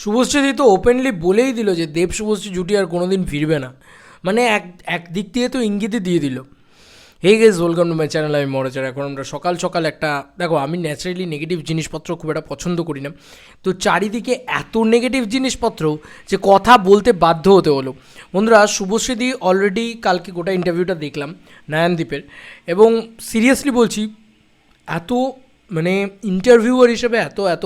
শুভশ্রীদি তো ওপেনলি বলেই দিল যে দেব শুভশ্রী জুটি আর কোনো দিন ফিরবে না। মানে এক এক দিক দিয়ে তো ইঙ্গিতই দিয়ে দিল। Hey guys welcome to my channel আমি মরচার এখন আমরা সকাল সকাল একটা, দেখো আমি ন্যাচারালি নেগেটিভ জিনিসপত্র খুব একটা পছন্দ করি না। তো চারিদিকে এত নেগেটিভ জিনিসপত্র যে কথা বলতে বাধ্য হতে হলো। বন্ধুরা, শুভশ্রীদি অলরেডি কালকে গোটা ইন্টারভিউটা দেখলাম নয়নদীপের। এবং সিরিয়াসলি বলছি, এত মানে ইন্টারভিউয়ার হিসেবে এত এত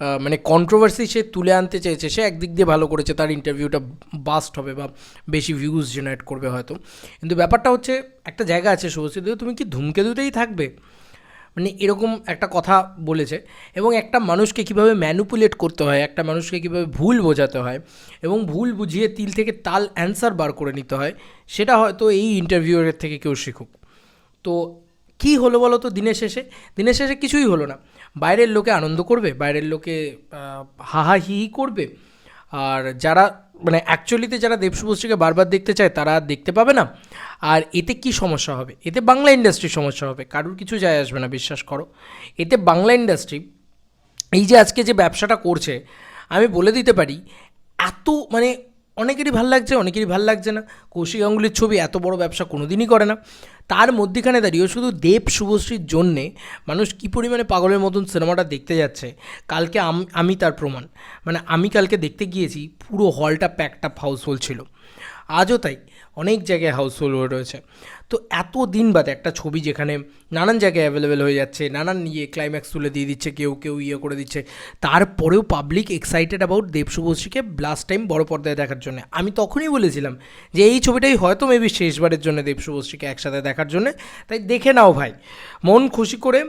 মানে কন্ট্রোভার্সি সে তুলে আনতে চেয়েছে, সে একদিক দিয়ে ভালো করেছে, তার ইন্টারভিউটা বাস্ট হবে বা বেশি ভিউজ জেনারেট করবে হয়তো। কিন্তু ব্যাপারটা হচ্ছে, একটা জায়গা আছে শুভশ্রী তুমি কি ধূমকেতুতেই থাকবে? মানে এরকম একটা কথা বলেছে, এবং একটা মানুষকে কীভাবে ম্যানুপুলেট করতে হয়, একটা মানুষকে কীভাবে ভুল বোঝাতে হয়, এবং ভুল বুঝিয়ে তিল থেকে তাল অ্যান্সার বার করে নিতে হয়, সেটা হয়তো এই ইন্টারভিউয়ের থেকে কেউ শিখুক। তো কী হলো বলো তো দিনের শেষে? দিনের শেষে কিছুই হলো না। বাইরের লোকে আনন্দ করবে বাইরের লোকে আহ, হাহা হি হি করবে। আর যারা মানে অ্যাকচুয়ালিতে যারা দেবশুভশ্রীকে বারবার দেখতে চায় তারা দেখতে পাবে না। আর এতে কি সমস্যা হবে? এতে বাংলা ইন্ডাস্ট্রির সমস্যা হবে। কারুর কিছু যায় আসবে না বিশ্বাস করো। এতে বাংলা ইন্ডাস্ট্রি এই যে আজকে যে ব্যবসাটা করছে আমি বলে দিতে পারি এত মানে অনেকেরই ভালো লাগছে অনেকেরই ভালো লাগছে না। কৌশিক গাঙ্গুলির ছবি এত বড় ব্যবসা কোনোদিনই করে না। তার মধ্যেখানে দাঁড়িয়ে শুধু দেব শুভশ্রীর জন্যে মানুষ কী পরিমাণে পাগলের মতন সিনেমাটা দেখতে যাচ্ছে, কালকে আম- তার প্রমাণ। মানে আমি কালকে দেখতে গিয়েছি, পুরো হলটা প্যাকটা হাউসফুল ছিল। আজও তাই। অনেক জায়গায় হাউসফুল হয়ে রয়েছে। তো এত দিন বাদে একটা ছবি যেখানে নানান জায়গায় অ্যাভেলেবেল হয়ে যাচ্ছে, নানান ইয়ে ক্লাইম্যাক্স তুলে দিয়ে দিচ্ছে, কেউ কেউ ইয়ে করে দিচ্ছে। তারপরেও পাবলিক এক্সাইটেড অ্যাবাউট দেব শুভশ্রীকে লাস্ট টাইম বড় পর্দায় দেখার জন্য। আমি তখনই বলেছিলাম যে এই ছবিটাই হয়তো মেবি শেষবারের জন্য দেব শুভশ্রীকে একসাথে দেখার জন্য। তাই দেখে নাও ভাই, মন খুশি করে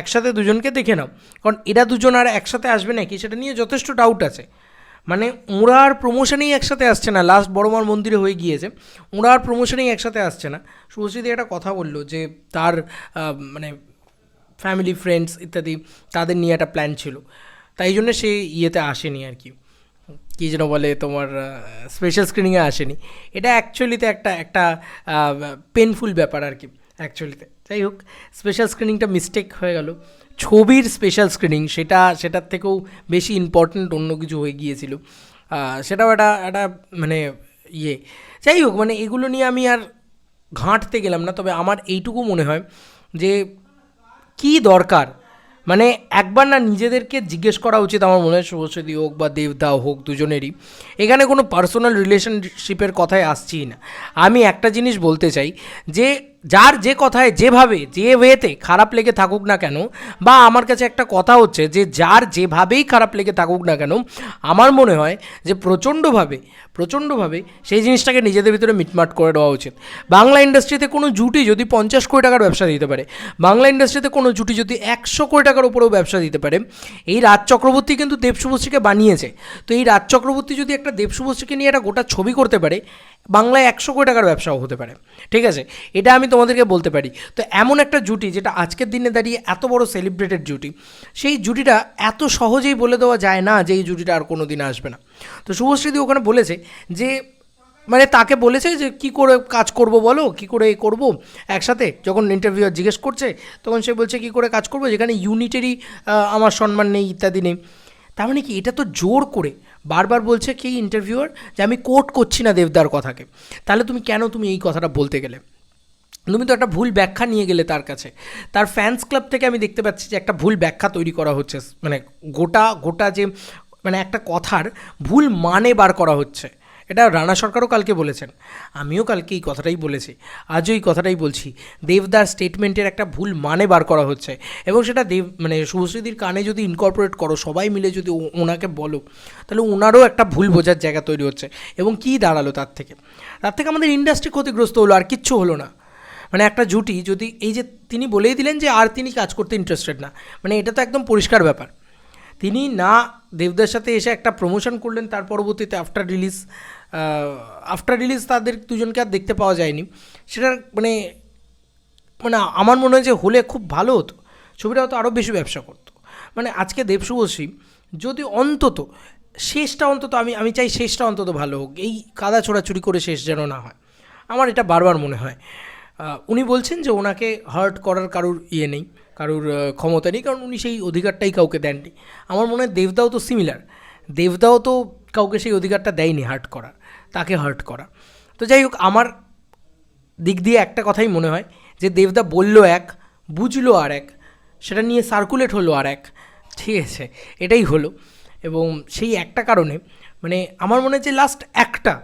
একসাথে দুজনকে দেখে নাও। কারণ এরা দুজন আর একসাথে আসবে নাকি সেটা নিয়ে যথেষ্ট ডাউট আছে। মানে ওরা আর প্রমোশনেই একসাথে আসছে না। লাস্ট বড়মার মন্দিরে হয়ে গিয়েছে। ওরা আর প্রমোশনেই একসাথে আসছে না। শুভশ্রীদি একটা কথা বলল যে, তার মানে ফ্যামিলি ফ্রেন্ডস ইত্যাদি তাদের নিয়ে একটা প্ল্যান ছিল। তাই জন্য সে ইয়েতে আসেনি আর কি। কী যেন বলে তোমার স্পেশাল স্ক্রিনিংয়ে আসেনি। এটা অ্যাকচুয়ালিতে একটা একটা পেনফুল ব্যাপার আর কি। অ্যাকচুয়ালিতে যাই হোক স্পেশাল স্ক্রিনিংটা মিস্টেক হয়ে গেল। ছবির স্পেশাল স্ক্রিনিং সেটা, সেটার থেকেও বেশি ইম্পর্ট্যান্ট অন্য কিছু হয়ে গিয়েছিল। সেটাও একটা একটা মানে ইয়ে। যাই হোক মানে এগুলো নিয়ে আমি আর ঘাঁটতে গেলাম না, তবে আমার এইটুকু মনে হয় যে কি দরকার? মানে একবার না নিজেদেরকে জিজ্ঞেস করা উচিত, আমার মনে হয় শুভশ্রী হোক বা দেবদা হোক, দুজনেরই। এখানে কোনো পার্সোনাল রিলেশনশিপের কথায় আসছিই না। আমি একটা জিনিস বলতে চাই যে যার যে কথায় যেভাবে, যে ওয়েতে খারাপ লেগে থাকুক না কেন, বা আমার কাছে একটা কথা হচ্ছে যে যার যেভাবেই খারাপ লেগে থাকুক না কেন, আমার মনে হয় যে প্রচণ্ডভাবে প্রচণ্ডভাবে সেই জিনিসটাকে নিজেদের ভিতরে মিটমাট করে দেওয়া উচিত। বাংলা ইন্ডাস্ট্রিতে কোনো জুটি যদি পঞ্চাশ কোটি টাকার ব্যবসা দিতে পারে, বাংলা ইন্ডাস্ট্রিতে কোনো জুটি যদি একশো কোটি টাকার উপরেও ব্যবসা দিতে পারে, এই রাজ চক্রবর্তী কিন্তু দেব শুভশ্রীকে বানিয়েছে। তো এই রাজ চক্রবর্তী যদি একটা দেব শুভশ্রীকে নিয়ে একটা গোটা ছবি করতে পারে বাংলায় একশো কোটি টাকার ব্যবসাও হতে পারে। ঠিক আছে? এটা আমি তোমাদেরকে বলতে পারি। তো এমন একটা জুটি যেটা আজকের দিনে দাঁড়িয়ে এত বড় সেলিব্রেটেড জুটি, সেই জুটিটা এত সহজেই বলে দেওয়া যায় না যে এই জুটিটা আর কোনো দিন আসবে না। তো শুভশ্রীদি ওখানে বলেছে যে মানে তাকে বলেছে যে, কি করে কাজ করব বলো? কি করে এ করব? একসাথে যখন ইন্টারভিউয়ার জিজ্ঞেস করছে, তখন সে বলছে, কি করে কাজ করব? যেখানে ইউনিটেরই আমার সম্মান নেই ইত্যাদি নেই। তার মানে কি? এটা তো জোর করে। বারবার বলছে কি ইন্টারভিউয়ার যে, আমি কোট করছি না দেবদার কথাকে। তাহলে তুমি কেন তুমি এই কথাটা বলতে গেলে? তুমি তো একটা ভুল ব্যাখ্যা নিয়ে গেলে তার কাছে। তার ফ্যান্স ক্লাব থেকে আমি দেখতে পাচ্ছি যে, একটা ভুল ব্যাখ্যা তৈরি করা হচ্ছে। মানে গোটা গোটা যে মানে একটা কথার ভুল মানে বার করা হচ্ছে। এটা রানা সরকারও কালকে বলেছেন। আমিও কালকে এই কথাটাই বলেছি। আজও এই কথাটাই বলছি। দেবদার স্টেটমেন্টের একটা ভুল মানে বার করা হচ্ছে এবং সেটা দেব মানে শুভশ্রীদির কানে যদি ইনকর্পোরেট করো, সবাই মিলে যদি ওনাকে বলো, তাহলে ওনারও একটা ভুল বোঝার জায়গা তৈরি হচ্ছে এবং কী দাঁড়াল তার থেকে? তার থেকে আমাদের ইন্ডাস্ট্রি ক্ষতিগ্রস্ত হলো আর কিচ্ছু হলো না। মানে একটা জুটি, যদি এই যে তিনি বলেই দিলেন যে আর তিনি কাজ করতে ইন্টারেস্টেড না। মানে এটা তো একদম পরিষ্কার ব্যাপার। তিনি না দেবদার সাথে এসে একটা প্রমোশন করলেন, তার পরবর্তীতে আফটার রিলিজ আফটার রিলিজ তাদের দুজনকে আর দেখতে পাওয়া যায়নি। সেটার মানে মানে আমার মনে হয় যে হলে খুব ভালো হতো। ছবিটা হয়তো আরও বেশি ব্যবসা করতো। মানে আজকে দেব শুভশ্রী, যদি অন্তত শেষটা অন্তত আমি আমি চাই শেষটা অন্তত ভালো হোক। এই কাদা ছোড়াছুড়ি করে শেষ যেন না হয়। আমার এটা বারবার মনে হয়। উনি বলছেন যে ওনাকে হার্ট করার কারোর ইয়ে নেই, কারোর ক্ষমতা নেই, কারণ উনি সেই অধিকারটাই কাউকে দেননি। আমার মনে হয় দেবদাও তো সিমিলার দেবদাও তো কাউকে সেই অধিকারটা দেয়নি হার্ট করার। তাকে হার্ট করা। তো যাই হোক, আমার দিক দিয়ে একটা কথাই মনে হয় যে দেবদা বলল এক, বুঝলো আর এক, সেটা নিয়ে সার্কুলেট হলো আর এক। ঠিক আছে, এটাই হলো। এবং সেই একটা কারণে মানে আমার মনে হচ্ছে লাস্ট একটা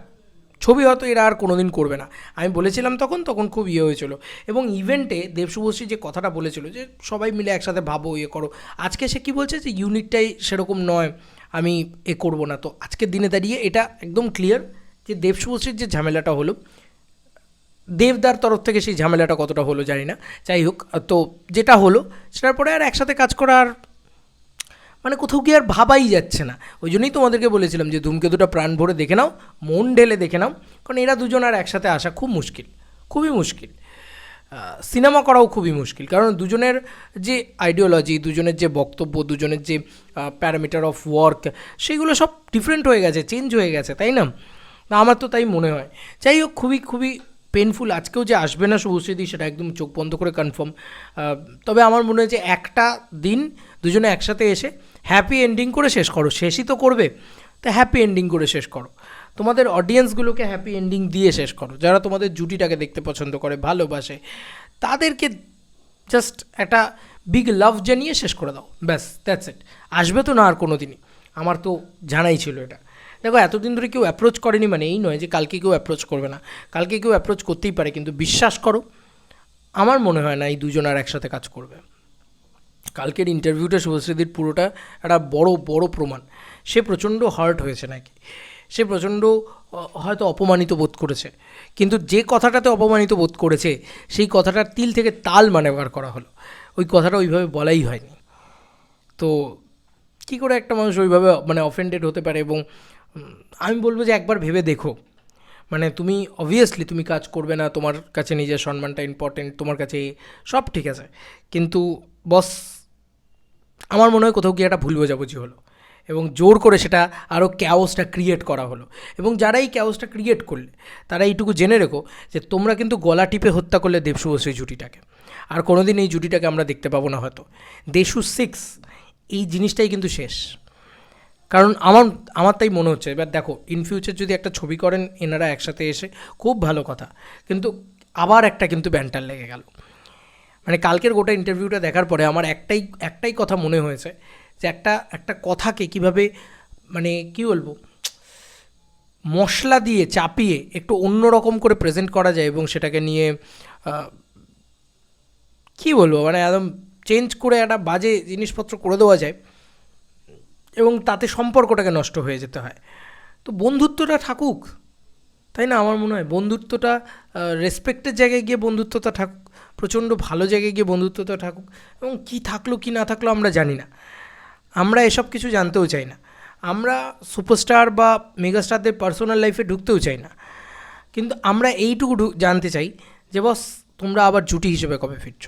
ছবি হয়তো এরা আর কোনোদিন করবে না। আমি বলেছিলাম তখন তখন খুব ইয়ে হয়েছিল। এবং ইভেন্টে দেবশুভশ্রী যে কথাটা বলেছিল যে সবাই মিলে একসাথে ভাবো ইয়ে করো। আজকে সে কী বলছে যে ইউনিটটাই সেরকম নয়, আমি এ করব না। তো আজকের দিনে দাঁড়িয়ে এটা একদম ক্লিয়ার যে দেবশুভশ্রীর যে ঝামেলাটা হলো, দেবদার তরফ থেকে সেই ঝামেলাটা কতটা হলো জানি না। যাই হোক তো যেটা হলো, সেটার পরে আর একসাথে কাজ করার মানে কোথাও গিয়ে আর ভাবাই যাচ্ছে না। ওই জন্যই তোমাদেরকে বলেছিলাম যে ধূমকেতুটা প্রাণ ভরে দেখে নাও, মন ঢেলে দেখে নাও, কারণ এরা দুজন আর একসাথে আসা খুব মুশকিল, খুবই মুশকিল। সিনেমা করাও খুবই মুশকিল, কারণ দুজনের যে আইডিওলজি দুজনের যে বক্তব্য, দুজনের যে প্যারামিটার অফ ওয়ার্ক সেগুলো সব ডিফারেন্ট হয়ে গেছে চেঞ্জ হয়ে গেছে, তাই না? না, আমার তো তাই মনে হয়। যাই হোক, খুবই খুবই পেনফুল আজকেও যে আসবে না শুভশ্রীদি সেটা একদম চোখ বন্ধ করে কনফার্ম তবে আমার মনে হয় যে একটা দিন দুজনে একসাথে এসে হ্যাপি এন্ডিং করে শেষ করো। শেষই তো করবে। তো হ্যাপি এন্ডিং করে শেষ করো। তোমাদের অডিয়েন্সগুলোকে হ্যাপি এন্ডিং দিয়ে শেষ করো। যারা তোমাদের জুটিটাকে দেখতে পছন্দ করে, ভালোবাসে, তাদেরকে জাস্ট একটা বিগ লাভ জানিয়ে শেষ করে দাও। ব্যাস দ্যাটস ইট আসবে তো না আর কোনো দিনই আমার তো জানাই ছিল এটা। দেখো, এতদিন ধরে কেউ অ্যাপ্রোচ করেনি মানে এই নয় যে কালকে কেউ অ্যাপ্রোচ করবে না। কালকে কেউ অ্যাপ্রোচ করতেই পারে, কিন্তু বিশ্বাস করো, আমার মনে হয় না এই দুজন আর একসাথে কাজ করবে। কালকের ইন্টারভিউটা শুভশ্রীদির পুরোটা একটা বড় বড় প্রমাণ। সে প্রচণ্ড হার্ট হয়েছে নাকি? সে প্রচণ্ড হয়তো অপমানিত বোধ করেছে। কিন্তু যে কথাটাতে অপমানিত বোধ করেছে, সেই কথাটার তিল থেকে তাল মানে বার করা হলো। ওই কথাটা ওইভাবে বলাই হয়নি। তো কী করে একটা মানুষ ওইভাবে মানে অফেন্ডেড হতে পারে এবং আমি বলব যে একবার ভেবে দেখো। মানে তুমি অবভিয়াসলি তুমি কাজ করবে না, তোমার কাছে নিজের সম্মানটা ইম্পর্টেন্ট তোমার কাছে সব ঠিক আছে। কিন্তু বস আমার মনে হয় কোথাও গিয়ে একটা ভুল বোঝাবুঝি হলো এবং জোর করে সেটা আরও ক্যাওসটা ক্রিয়েট করা হলো। এবং যারা এই ক্যাওসটা ক্রিয়েট করলে, তারা এইটুকু জেনে রেখো যে তোমরা কিন্তু গলা টিপে হত্যা করলে দেবশুভশ্রী জুটিটাকে। আর কোনোদিন এই জুটিটাকে আমরা দেখতে পাবো না হয়তো। দেশু সিক্স এই জিনিসটাই কিন্তু শেষ। কারণ আমার আমার তাই মনে হচ্ছে। এবার দেখো ইন ফিউচার যদি একটা ছবি করেন, এনারা একসাথে এসে, খুব ভালো কথা। কিন্তু আবার একটা কিন্তু ব্যান্টার লেগে গেল। মানে কালকের গোটা ইন্টারভিউটা দেখার পরে আমার একটাই একটাই কথা মনে হয়েছে যে একটা একটা কথাকে কীভাবে মানে কি বলব, মশলা দিয়ে চাপিয়ে একটু অন্য রকম করে প্রেজেন্ট করা যায় এবং সেটাকে নিয়ে কি বলব মানে একদম চেঞ্জ করে একটা বাজে জিনিসপত্র করে দেওয়া যায়। এবং তাতে সম্পর্কটাকে নষ্ট হয়ে যেতে হয়। তো বন্ধুত্বটা থাকুক, তাই না? আমার মনে হয় বন্ধুত্বটা রেসপেক্টের জায়গায় গিয়ে বন্ধুত্বটা থাকুক, প্রচণ্ড ভালো জায়গায় গিয়ে বন্ধুত্বটা থাকুক এবং কী থাকল, কী না থাকল আমরা জানি না। আমরা এসব কিছু জানতেও চাই না। আমরা সুপারস্টার বা মেগাস্টারদের পার্সোনাল লাইফে ঢুকতেও চাই না। কিন্তু আমরা এইটুকু জানতে চাই যে, বস, তোমরা আবার জুটি হিসেবে কবে ফিরছ?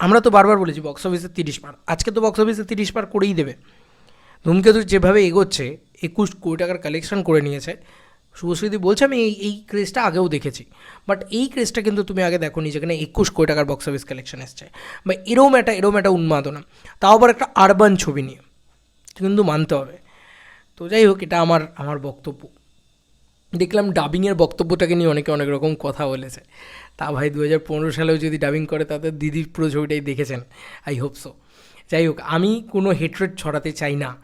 আমরা তো বারবার বলেছি বক্স অফিসে তিরিশ পার আজকে তো বক্স অফিসে তিরিশ পার করেই দেবে। ধূমকেতু যেভাবে এগোচ্ছে, একুশ কোটি টাকার কালেকশন করে নিয়েছে। শুভশ্রীদি বলছে, আমি এই এই ক্রেজটা আগেও দেখেছি। বাট এই ক্রেজটা কিন্তু তুমি আগে দেখো নি যেখানে একুশ কোটি টাকার বক্স অফিস কালেকশন এসছে। বা এরম একটা এরম একটা উন্মাদনা। তাও আবার একটা আরবান ছবি নিয়ে। কিন্তু মানতে হবে। তো যাই হোক, এটা আমার আমার বক্তব্য। দেখলাম ডাবিংয়ের বক্তব্যটাকে নিয়ে অনেকে অনেক রকম কথা বলেছে। তা ভাই দু হাজার পনেরো সালেও যদি ডাবিং করে তাদের দিদির পুরো ছবিটাই দেখেছেন। আই হোপ সো যাই হোক, আমি কোনো হেট্রেট ছড়াতে চাই না।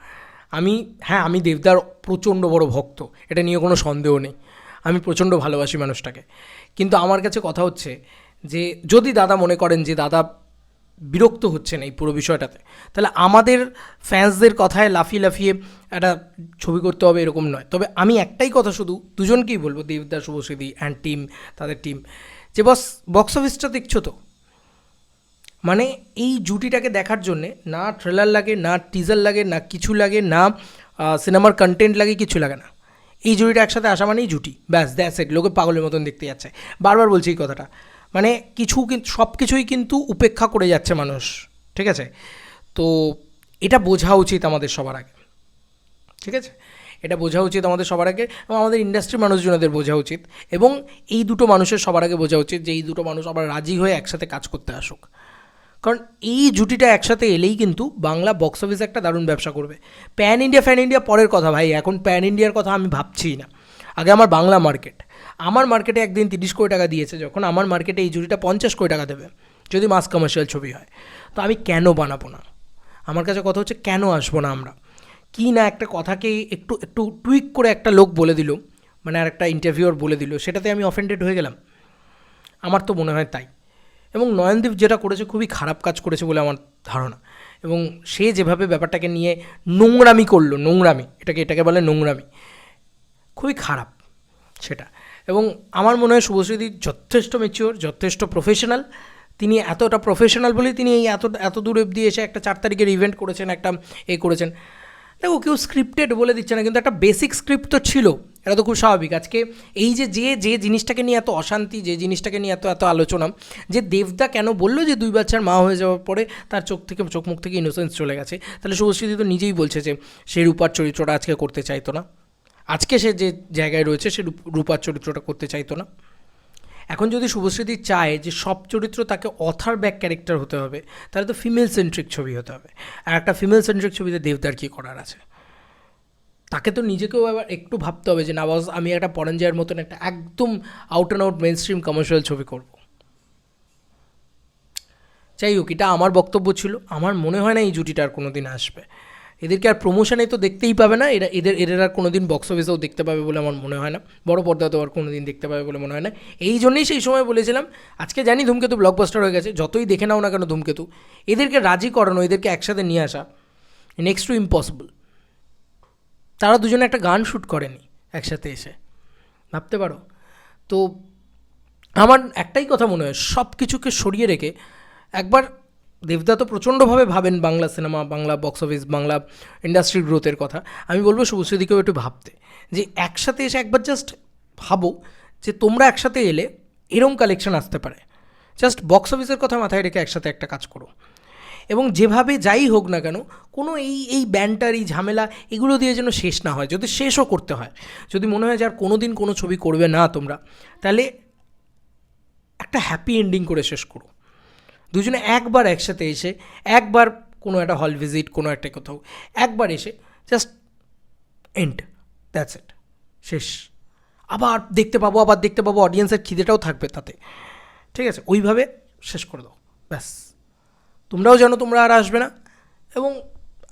আমি হ্যাঁ আমি দেবদার প্রচণ্ড বড় ভক্ত, এটা নিয়ে কোনো সন্দেহ নেই। আমি প্রচণ্ড ভালোবাসি মানুষটাকে। কিন্তু আমার কাছে কথা হচ্ছে যে, যদি দাদা মনে করেন যে, দাদা বিরক্ত হচ্ছেন এই পুরো বিষয়টাতে, তাহলে আমাদের ফ্যান্সদের কথায় লাফিয়ে লাফিয়ে একটা ছবি করতে হবে এরকম নয়। তবে আমি একটাই কথা শুধু দুজনকেই বলব দেবদার শুভশ্রীদি অ্যান্ড টিম তাদের টিম যে বস বক্স অফিসটা দেখছ তো? মানে এই জুটিটাকে দেখার জন্যে না ট্রেলার লাগে, না টিজার লাগে, না কিছু লাগে, না সিনেমার কন্টেন্ট লাগে, কিছু লাগে না। এই জুটিটা একসাথে আসা মানেই জুটি। ব্যাস দ্যাস এট লোকে পাগলের মতন দেখতে যাচ্ছে। বারবার বলছি এই কথাটা। মানে কিছু সব কিছুই কিন্তু উপেক্ষা করে যাচ্ছে মানুষ। ঠিক আছে? তো এটা বোঝা উচিত আমাদের সবার আগে। ঠিক আছে? এটা বোঝা উচিত আমাদের সবার আগে এবং আমাদের ইন্ডাস্ট্রির মানুষজনদের বোঝা উচিত। এবং এই দুটো মানুষের সবার আগে বোঝা উচিত যে এই দুটো মানুষ আবার রাজি হয়ে একসাথে কাজ করতে আসুক। কারণ এই জুটিটা একসাথে এলেই কিন্তু বাংলা বক্স অফিসে একটা দারুণ ব্যবসা করবে। প্যান ইন্ডিয়া ফ্যান ইন্ডিয়া পরের কথা ভাই, এখন প্যান ইন্ডিয়ার কথা আমি ভাবছিই না। আগে আমার বাংলা মার্কেট আমার মার্কেটে একদিন তিরিশ কোটি টাকা দিয়েছে, যখন আমার মার্কেটে এই জুটিটা পঞ্চাশ কোটি টাকা দেবে, যদি মাস কমার্শিয়াল ছবি হয়। তো আমি কেন বানাবো না? আমার কাছে কথা হচ্ছে, কেন আসব না আমরা? কি না একটা কথাকে একটু একটু টুইক করে একটা লোক বলে দিল মানে আর একটা ইন্টারভিউর বলে দিল, সেটাতে আমি অফেন্ডেড হয়ে গেলাম। আমার তো মনে হয় তাই। এবং নয়নদীপ যেটা করেছে খুবই খারাপ কাজ করেছে বলে আমার ধারণা। এবং সে যেভাবে ব্যাপারটাকে নিয়ে নোংরামি করল, নোংরামি, এটাকে এটাকে বলে নোংরামি, খুবই খারাপ সেটা। এবং আমার মনে হয় শুভশ্রীদি যথেষ্ট মেচিওর যথেষ্ট প্রফেশনাল তিনি এতটা প্রফেশনাল বলেই তিনি এই এত এত দূর অবধি এসে একটা চার তারিখের ইভেন্ট করেছেন, একটা এ করেছেন। দেখো, কেউ স্ক্রিপ্টেড বলে দিচ্ছে না, কিন্তু একটা বেসিক স্ক্রিপ্ট তো ছিল। এটা তো খুব স্বাভাবিক। আজকে এই যে যে যে জিনিসটাকে নিয়ে এত অশান্তি, যে জিনিসটাকে নিয়ে এত এত আলোচনা, যে দেবদা কেন বলল যে দুই বাচ্চার মা হয়ে যাওয়ার পরে তার চোখ থেকে, চোখ মুখ থেকে ইনোসেন্স চলে গেছে? তাহলে শুভশ্রীদি তো নিজেই বলছে যে সে রূপার চরিত্রটা আজকে করতে চাইতো না। আজকে সে যে জায়গায় রয়েছে, সে রূপ- রূপার চরিত্রটা করতে চাইতো না। এখন যদি শুভশ্রীদি চায় যে সব চরিত্র তাকে অথার ব্যাক ক্যারেক্টার হতে হবে, তাহলে তো ফিমেল সেন্ট্রিক ছবি হতে হবে। আর একটা ফিমেল সেন্ট্রিক ছবিতে দেবদার কী করার আছে? তাকে তো নিজেকেও আবার একটু ভাবতে হবে যে নাবাজ আমি একটা পরঞ্জয়ের মতন একটা একদম out and out mainstream commercial ছবি করব। যাই হোক, এটা আমার বক্তব্য ছিল। আমার মনে হয় না এই জুটিটা আর কোনো দিন আসবে। এদেরকে আর প্রমোশনে তো দেখতেই পাবে না। এরা, এদের এদের আর কোনো দিন বক্স অফিসেও দেখতে পাবে বলে আমার মনে হয় না। বড় পর্দাতেও আর কোনো দিন দেখতে পাবে বলে মনে হয় না। এই জন্যই সেই সময় বলেছিলাম, আজকে জানি ধূমকেতু ব্লকবাস্টার হয়ে গেছে, যতই দেখে নাও না কেন ধূমকেতু, এদেরকে রাজি করানো, এদেরকে একসাথে নিয়ে আসা নেক্সট টু ইম্পসিবল তারা দুজনে একটা গান শ্যুট করেনি একসাথে এসে। ভাবতে পারো? তো আমার একটাই কথা মনে হয় সব কিছুকে সরিয়ে রেখে একবার দেবদা তো প্রচণ্ডভাবে ভাবেন Bangla cinema, Bangla box office Bangla ইন্ডাস্ট্রির গ্রোথের কথা। আমি বলব শুভশ্রীদিকেও একটু ভাবতে, যে একসাথে এসে একবার জাস্ট ভাবো যে তোমরা একসাথে এলে এরম কালেকশন আসতে পারে। জাস্ট বক্স অফিসের কথা মাথায় রেখে একসাথে একটা কাজ করো। এবং যেভাবে যাই হোক না কেন, কোনো এই এই ব্যান্টার এই ঝামেলা, এগুলো দিয়ে যেন শেষ না হয়, যদি শেষও করতে হয়। যদি মনে হয় যে আর কোনো দিন কোনো ছবি করবে না তোমরা, তাহলে একটা হ্যাপি এন্ডিং করে শেষ করো। দুজনে একবার একসাথে এসে, একবার কোনো একটা হল ভিজিট কোনো একটা কোথাও, একবার এসে জাস্ট এন্ড দ্যাটস ইট শেষ। আবার দেখতে পাবো, আবার দেখতে পাবো অডিয়েন্সের খিদেটাও থাকবে তাতে। ঠিক আছে, ওইভাবে শেষ করে দাও, ব্যাস। তোমরাও জানো তোমরা আর আসবে না। এবং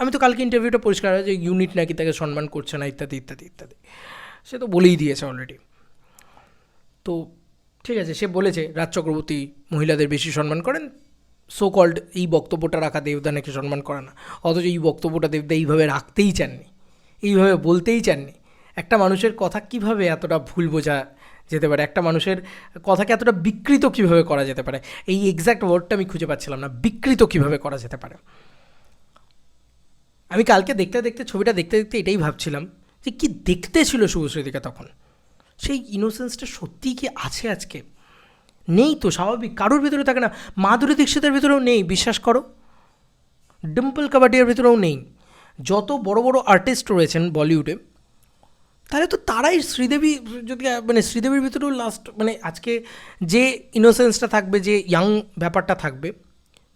আমি তো কালকে ইন্টারভিউটা পরিষ্কার হয় যে ইউনিট নাকি তাকে সম্মান করছে না, ইত্যাদি ইত্যাদি ইত্যাদি। সে তো বলেই দিয়েছে অলরেডি তো ঠিক আছে, সে বলেছে, রাজ চক্রবর্তী মহিলাদের বেশি সম্মান করেন সো কল্ড এই বক্তব্যটা রাখা দেবদানাকে সম্মান করে না। অথচ এই বক্তব্যটা দেবদা এইভাবে রাখতেই চাননি। এইভাবে বলতেই চাননি। একটা মানুষের কথা কীভাবে এতটা ভুল বোঝা যেতে পারে? একটা মানুষের কথাকে এতটা বিকৃত কীভাবে করা যেতে পারে? এই এক্স্যাক্ট ওয়ার্ডটা আমি খুঁজে পাচ্ছিলাম না। বিকৃত কীভাবে করা যেতে পারে? আমি কালকে দেখতে দেখতে, ছবিটা দেখতে দেখতে এটাই ভাবছিলাম যে কি দেখতে ছিল শুভশ্রীদিকা তখন? সেই ইনোসেন্সটা সত্যিই কি আছে আজকে? নেই তো, স্বাভাবিক। কারোর ভিতরে থাকে না। মাধুরী দীক্ষিতের ভিতরেও নেই, বিশ্বাস করো। ডিম্পল কাবাডিয়ার ভিতরেও নেই। যত বড় বড় আর্টিস্ট রয়েছেন বলিউডে, তাহলে তো তারাই শ্রীদেবী, যদি মানে শ্রীদেবীর ভিতরেও লাস্ট মানে আজকে যে ইনোসেন্সটা থাকবে, যে ইয়াং ব্যাপারটা থাকবে,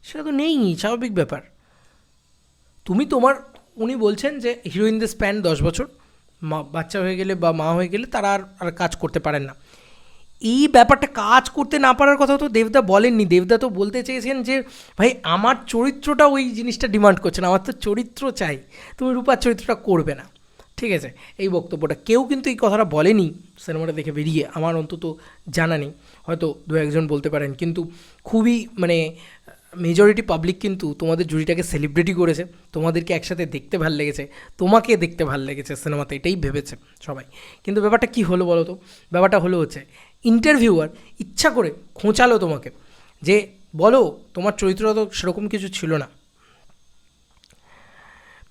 সেটা তো নেই, স্বাভাবিক ব্যাপার। তুমি তোমার, উনি বলছেন যে হিরোইনদের স্প্যান দশ বছর, মা, বাচ্চা হয়ে গেলে বা মা হয়ে গেলে তারা আর আর কাজ করতে পারেন না। এই ব্যাপারটা কাজ করতে না পারার কথা তো দেবদা বলেননি। দেবদা তো বলতে চেয়েছেন যে, ভাই, আমার চরিত্রটা ওই জিনিসটা ডিমান্ড করছে না, আমার তো চরিত্র চাই। তুমি রূপার চরিত্রটা করবে না। ঠিক আছে, এই বক্তব্যটা। কেউ কিন্তু এই কথাটা বলেনি, সিনেমাটা দেখে বেরিয়ে, আমার অন্তত জানা নেই। হয়তো দু একজন বলতে পারেন, কিন্তু খুবই মানে মেজরিটি পাবলিক কিন্তু তোমাদের জুড়িটাকে সেলিব্রিটি করেছে, তোমাদেরকে একসাথে দেখতে ভালো লেগেছে, তোমাকে দেখতে ভালো লেগেছে সিনেমাতে, এটাই ভেবেছে সবাই। কিন্তু ব্যাপারটা কি হলো বলো তো ব্যাপারটা হলো হচ্ছে ইন্টারভিউয়ার ইচ্ছা করে খোঁচালো তোমাকে, যে বলো, তোমার চরিত্র তো সেরকম কিছু ছিল না।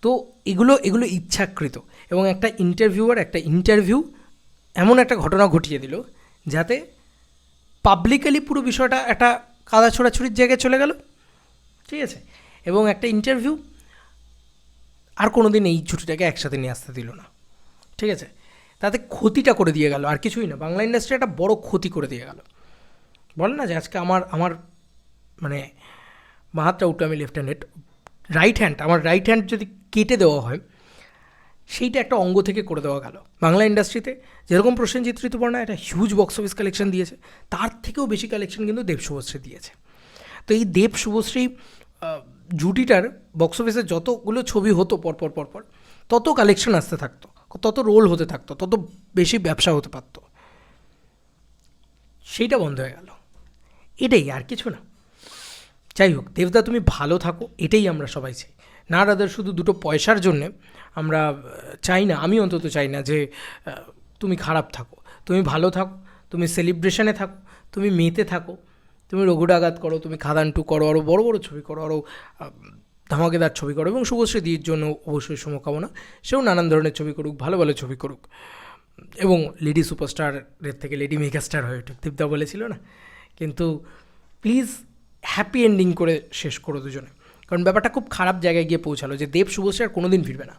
তো এগুলো এগুলো ইচ্ছাকৃত এবং একটা ইন্টারভিউয়ার একটা ইন্টারভিউ এমন একটা ঘটনা ঘটিয়ে দিল, যাতে পাবলিকালি পুরো বিষয়টা একটা কাদা ছোড়াছুড়ির জায়গায় চলে গেল। ঠিক আছে? এবং একটা ইন্টারভিউ আর কোনো দিন এই ছুটিটাকে একসাথে নিয়ে আসতে দিল না। ঠিক আছে? তাতে ক্ষতিটা করে দিয়ে গেল, আর কিছুই না। বাংলা ইন্ডাস্ট্রি একটা বড় ক্ষতি করে দিয়ে গেল। বলে না যে আজকে আমার আমার মানে বাঁ হাতটা উল্টো আমি লেফট হ্যান্ডেড রাইট হ্যান্ড আমার রাইট হ্যান্ড যদি কেটে দেওয়া হয়, সেইটা একটা অঙ্গ থেকে করে দেওয়া গেল। বাংলা ইন্ডাস্ট্রিতে যেরকম প্রসেনজিৎ ঋতুপর্ণা একটা হিউজ বক্স অফিস কালেকশন দিয়েছে, তার থেকেও বেশি কালেকশন কিন্তু দেব শুভশ্রী দিয়েছে। তো এই দেব শুভশ্রী জুটিটার বক্স অফিসে যতগুলো ছবি হতো পরপর পরপর, তত কালেকশন আসতে থাকতো, তত রোল হতে থাকতো, তত বেশি ব্যবসা হতে পারতো। সেইটা বন্ধ হয়ে গেল। এটাই আর কিছু না। যাই হোক, দেবদা তুমি ভালো থাকো, এটাই আমরা সবাই চাই। না রাদার শুধু দুটো পয়সার জন্যে আমরা চাই না, আমি অন্তত চাই না যে তুমি খারাপ থাকো। তুমি ভালো থাকো, তুমি সেলিব্রেশনে থাকো, তুমি মেতে থাকো তুমি রঘুডাঘাত করো, তুমি খাদান টু করো আরও বড় বড় ছবি করো আরও ধামাকেদার ছবি করো এবং শুভশ্রী শুভশ্রীদির জন্য অবশ্যই শুভকামনা। সেও নানান ধরনের ছবি করুক, ভালো ভালো ছবি করুক। এবং লেডি সুপারস্টারের থেকে লেডি মেগাস্টার হয়ে উঠুক দীপদা বলেছিল না? কিন্তু প্লিজ হ্যাপি এন্ডিং করে শেষ করো দুজনে। কারণ ব্যাপারটা খুব খারাপ জায়গায় গিয়ে পৌঁছালো যে দেব শুভশ্রী আর কোনো দিন ফিরবে না।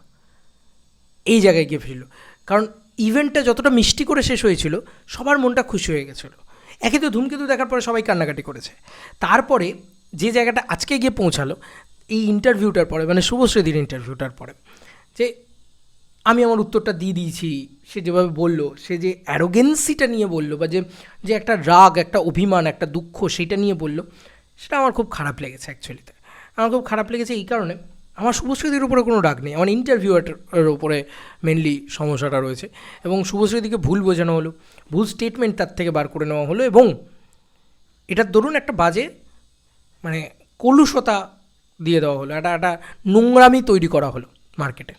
এই জায়গায় গিয়ে ফিরল। কারণ ইভেন্টটা যতটা মিষ্টি করে শেষ হয়েছিল, সবার মনটা খুশি হয়ে গেছিল। একে তো ধূমকেতু দেখার পরে সবাই কান্নাকাটি করেছে। তারপরে যে জায়গাটা আজকে গিয়ে পৌঁছালো, এই ইন্টারভিউটার পরে মানে শুভশ্রীদির ইন্টারভিউটার পরে, যে আমি আমার উত্তরটা দিয়ে দিয়েছি, সে যেভাবে বলল, সে যে অ্যারোগেন্সিটা নিয়ে বলল, বা যে যে একটা রাগ, একটা অভিমান, একটা দুঃখ, সেটা নিয়ে বলল, সেটা আমার খুব খারাপ লেগেছে অ্যাকচুয়ালিতে আমার খুব খারাপ লেগেছে এই কারণে আমার শুভশ্রীদির উপরে কোনো ডাক নেই, আমার ইন্টারভিউয়ারের উপরে মেনলি সমস্যাটা রয়েছে। এবং শুভশ্রীদিকে ভুল বোঝানো হলো, ভুল স্টেটমেন্ট তার থেকে বার করে নেওয়া হলো এবং এটার দরুন একটা বাজে মানে কলুষতা দিয়ে দেওয়া হলো, একটা একটা নোংরামি তৈরি করা হলো মার্কেটে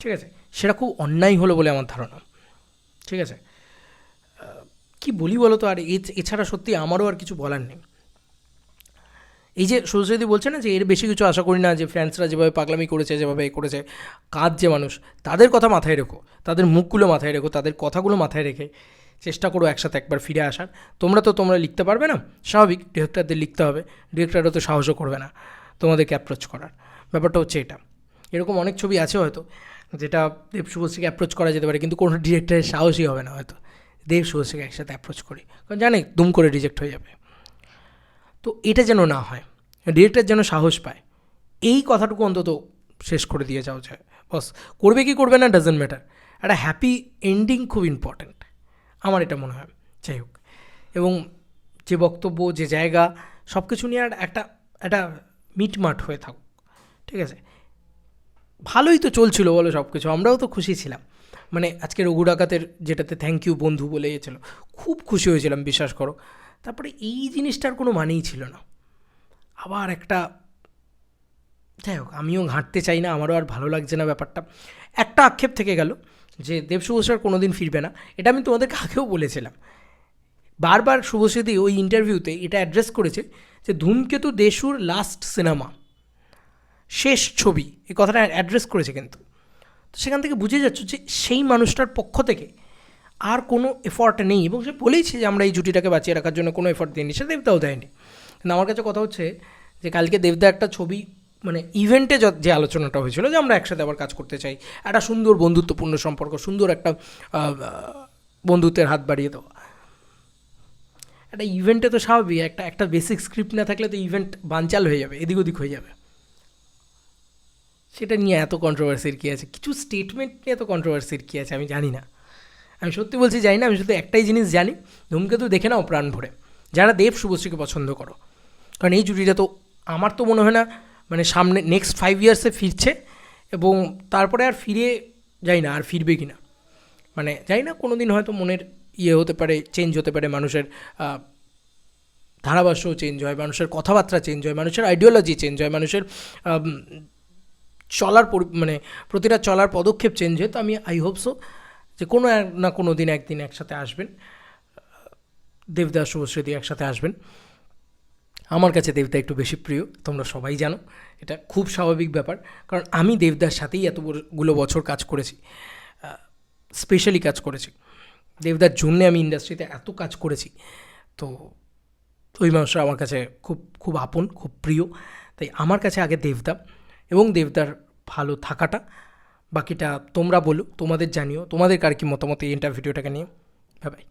ঠিক আছে? সেটা খুব অন্যায় হলো বলে আমার ধারণা, ঠিক আছে? কি বলি বলো তো আর এছাড়া সত্যি আমারও আর কিছু বলার নেই। এই যে সরস্বতী বলছে না যে এর বেশি কিছু আশা করি না যে ফ্যান্সরা যেভাবে পাগলামি করেছে, যেভাবে এ করেছে কাজ যে মানুষ। তাদের কথা মাথায় রেখো, তাদের মুখগুলো মাথায় রেখো, তাদের কথাগুলো মাথায় রেখে চেষ্টা করো একসাথে একবার ফিরে আসার। তোমরা তো তোমরা লিখতে পারবে না? স্বাভাবিক ডিরেক্টরদের লিখতে হবে ডিরেক্টররা তো সাহসও করবে না তোমাদেরকে অ্যাপ্রোচ করার। ব্যাপারটা হচ্ছে এটা। এরকম অনেক ছবি আছে হয়তো, যেটা দেব শুভশ্রীকে অ্যাপ্রোচ করা যেতে পারে, কিন্তু কোনো ডিরেক্টরের সাহসই হবে না হয়তো। দেব শুভশ্রীকে একসাথে অ্যাপ্রোচ করি, কারণ জানে দুম করে রিজেক্ট হয়ে যাবে। তো এটা যেন না হয়। ডিরেক্টর যেন সাহস পায়। এই কথাটুকু অন্তত শেষ করে দিয়ে যাওয়া যায় বস, করবে কি করবে না ডাজেন্ট ম্যাটার একটা হ্যাপি এন্ডিং খুব ইম্পর্ট্যান্ট আমার এটা মনে হয়। যাই হোক। এবং যে বক্তব্য, যে জায়গা সব কিছু নিয়ে আর একটা একটা মিটমাট হয়ে থাকুক। ঠিক আছে? ভালোই তো চলছিল বলো সব কিছু আমরাও তো খুশি ছিলাম। মানে আজকে রঘু ডাকাতের যেটাতে থ্যাংক ইউ বন্ধু বলে গেছিল খুব খুশি হয়েছিলাম, বিশ্বাস করো। তারপরে এই জিনিসটার কোনো মানেই ছিল না। আবার একটা, যাই হোক, আমিও ঘাঁটতে চাই না, আমারও আর ভালো লাগছে না ব্যাপারটা। একটা আক্ষেপ থেকে গেল যে দেব শুভশ্রী কোনো দিন ফিরবে না। এটা আমি তোমাদেরকে আগেও বলেছিলাম। বারবার শুভশ্রীদি ওই ইন্টারভিউতে এটা অ্যাড্রেস করেছে যে ধূমকেতু দেশুর লাস্ট সিনেমা শেষ ছবি। এই কথাটা অ্যাড্রেস করেছে কিন্তু। তো সেখান থেকে বুঝে যাচ্ছ যে সেই মানুষটার পক্ষ থেকে আর কোনো এফর্ট নেই এবং সে বলেইছে যে আমরা এই জুটিটাকে বাঁচিয়ে রাখার জন্য কোনো এফর্ট দিইনি সে দেবতাও দেয়নি। কিন্তু আমার কাছে কথা হচ্ছে যে কালকে দেবদা একটা ছবি মানে ইভেন্টে যে আলোচনাটা হয়েছিল যে আমরা একসাথে আবার কাজ করতে চাই, একটা সুন্দর বন্ধুত্বপূর্ণ সম্পর্ক, সুন্দর একটা বন্ধুত্বের হাত বাড়িয়ে দেওয়া। একটা ইভেন্টে তো স্বাভাবিক, একটা একটা বেসিক স্ক্রিপ্ট না থাকলে তো ইভেন্ট বানচাল হয়ে যাবে, এদিক ওদিক হয়ে যাবে। সেটা নিয়ে এত কন্ট্রোভার্সির কী আছে? কিছু স্টেটমেন্ট নিয়ে এত কন্ট্রোভার্সির কী আছে আমি জানি না। আমি সত্যি বলছি জানি না আমি শুধু একটাই জিনিস জানি ধূমকেতু দেখে নাও প্রাণ ভরে। যারা দেব শুভশ্রীকে পছন্দ করো। কারণ এই জুটিটা তো আমার তো মনে হয় না মানে সামনে নেক্সট ফাইভ ইয়ার্সে ফিরছে এবং তারপরে আর ফিরে যাই না আর ফিরবে কি না মানে যাই না কোনো দিন হয়তো মনের ইয়ে হতে পারে চেঞ্জ হতে পারে মানুষের আহ, ধারাভাষ্যও চেঞ্জ হয় মানুষের কথাবার্তা চেঞ্জ হয় মানুষের আইডিওলজি চেঞ্জ হয় মানুষের চলার মানে প্রতিটা চলার পদক্ষেপ চেঞ্জ হয় তো আমি আই হোপ সো যে কোনো এক, না কোনো দিন একদিন একসাথে আসবেন। দেবদাস শুভশ্রীদি একসাথে আসবেন। আমার কাছে দেবদা একটু বেশি প্রিয়, তোমরা সবাই জানো। এটা খুব স্বাভাবিক ব্যাপার, কারণ আমি দেবদার সাথেই এতগুলো বছর কাজ করেছি স্পেশালি কাজ করেছি। দেবদার জন্যে আমি ইন্ডাস্ট্রিতে এত কাজ করেছি, তো ওই মানুষরা আমার কাছে খুব খুব আপন, খুব প্রিয়। তাই আমার কাছে আগে দেবদা এবং দেবদার ভালো থাকাটা বাকিটা তোমরা বলো তোমাদের জানিও তোমাদের কার কি মতামত এই ইন্টার ভিডিওটাকে নিয়ে? বাই